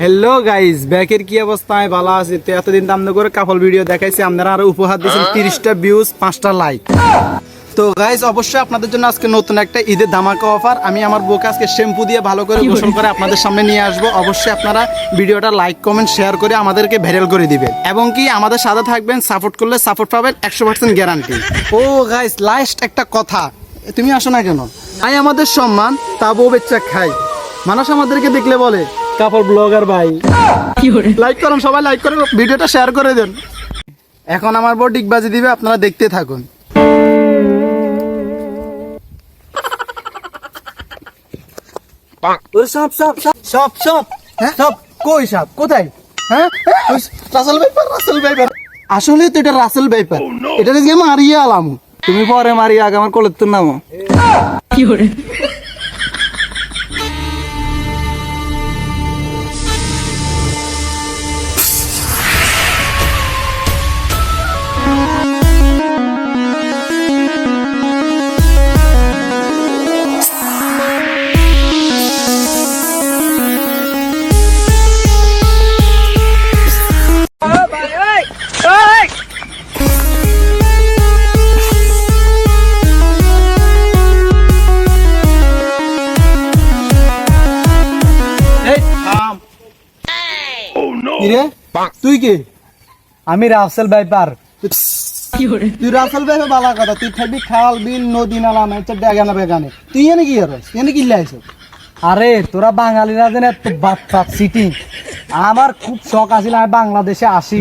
Hello guys ব্যাকের কি অবস্থা? আমি ভালো আছি। তো এতদিন তো আপনাদের করে কাপল ভিডিও দেখাইছি। আপনারা আরও উপহার দিয়েছেন তিরিশটা ভিউজ পাঁচটা লাইক তো গাইস অবশ্যই আপনাদের জন্য আজকে নতুন একটা ঈদের ধামাকা অফার আমি আমার বউকে আজকে শ্যাম্পু দিয়ে ভালো করে গোসল করে আপনাদের সামনে নিয়ে আসব। অবশ্যই আপনারা ভিডিওটা লাইক কমেন্ট শেয়ার করে আমাদেরকে ভাইরাল করে দিবেন। এবং কি আমাদের সাথে থাকবেন সাপোর্ট করলে সাপোর্ট পাবেন একশো পার্সেন্ট গ্যারান্টি ও গাইস লাস্ট একটা কথা। তুমি আসো না কেন? আই আমাদের সম্মান তা বউ বেচ্চা খাই মানুষ আমাদেরকে দেখলে বলে কাপড় ব্লগার ভাই। লাইক করুন সবাই লাইক করে ভিডিওটা শেয়ার করে দেন। এখন আমার বউ ডিগবাজি দিবে আপনারা দেখতে থাকুন। সব সব সব সব সব হ্যাঁ? সব কই সব কোথায়? হ্যাঁ? রাসেল ভাইপার রাসেল ভাইপার আসলে তো এটা রাসেল ভাইপার এটা দিয়ে মারিয়ে আলাম। তুমি পরে মারিয়ে আগে আমার কোলের তোর নামো এই কিরে তুই কে? আমি রাফসেল ভাইপার তুই রাসেল ভাই বালা কথা। তুই থাকবি খাল বিল নদী নালা মেচে ডেগানা বেগানে। তুই এনে কি আর এনে কি লাইছ আরে তোরা বাঙালিরা যেন এত বাচ্চা সিটি। আমার খুব শখ আছিল আমি বাংলাদেশে আসি।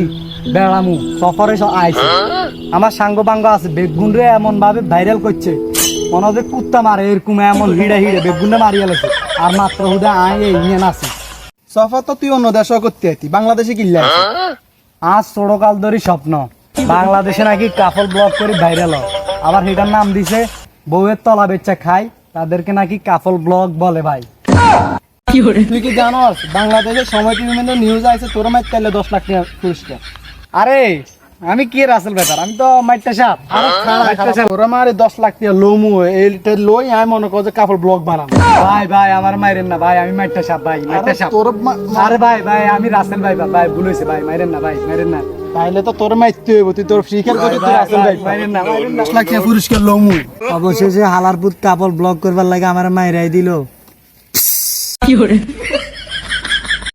বেড়ামু সফরে আইছি। আমার সাঙ্গ বাঙ্গ আছে। বেগুন রে এমন ভাবে ভাইরাল করছে। মনে হচ্ছে কুত্তা মারে এরকম এমন হিড়ে হিড়ে বেগুন রে মারিয়া লেছে। আর মাত্র হুদা আই এই নিয়ে নাছি সফা তো তুই অন্য দেশ করতে আইতি বাংলাদেশে কি লাইছ আজ ছোটকাল ধরি স্বপ্ন বাংলাদেশে নাকি কাপল ব্লক করে ভাইরাল হয়। আবার সেটার নাম দিছে বউয়ের তলা বেচা খাই তাদেরকে নাকি কাফল ব্লক বলে ভাই। তুই কি জানোস বাংলাদেশের সময় টিভির নিউজ আছে তোর তাইলে দশ লাখ টাকা পুরস্কার। আরে আমি কি রাসেল ব্যাপার আমি তো মাইটা সাপ। আরে খাড়া খাড়া। মারে দশ লাখ টাকা লোমু এইটা লই আমি মনে কর যে কাপড় ব্লক বানাবো। ভাই ভাই আমার মাইরেন না ভাই আমি মাইটা সাপ ভাই মাইটা সাপ। তোর আরে ভাই ভাই আমি রাসেল ভাই ভাই ভুল হয়েছে ভাই মাইরেন না ভাই মাইরেন না। তাইলে তো তোর মাইতে হইব তুই তোর ফ্রি খেল করতে তুই ভাই, আসল ভাই, মাইরেন না, মাইরেন না। দশ লাখ টাকা পুরস্কার লোমু। অবশেষে হালারপুত কাপল ব্লগ করবার লাগে আমার মাইরাই দিল।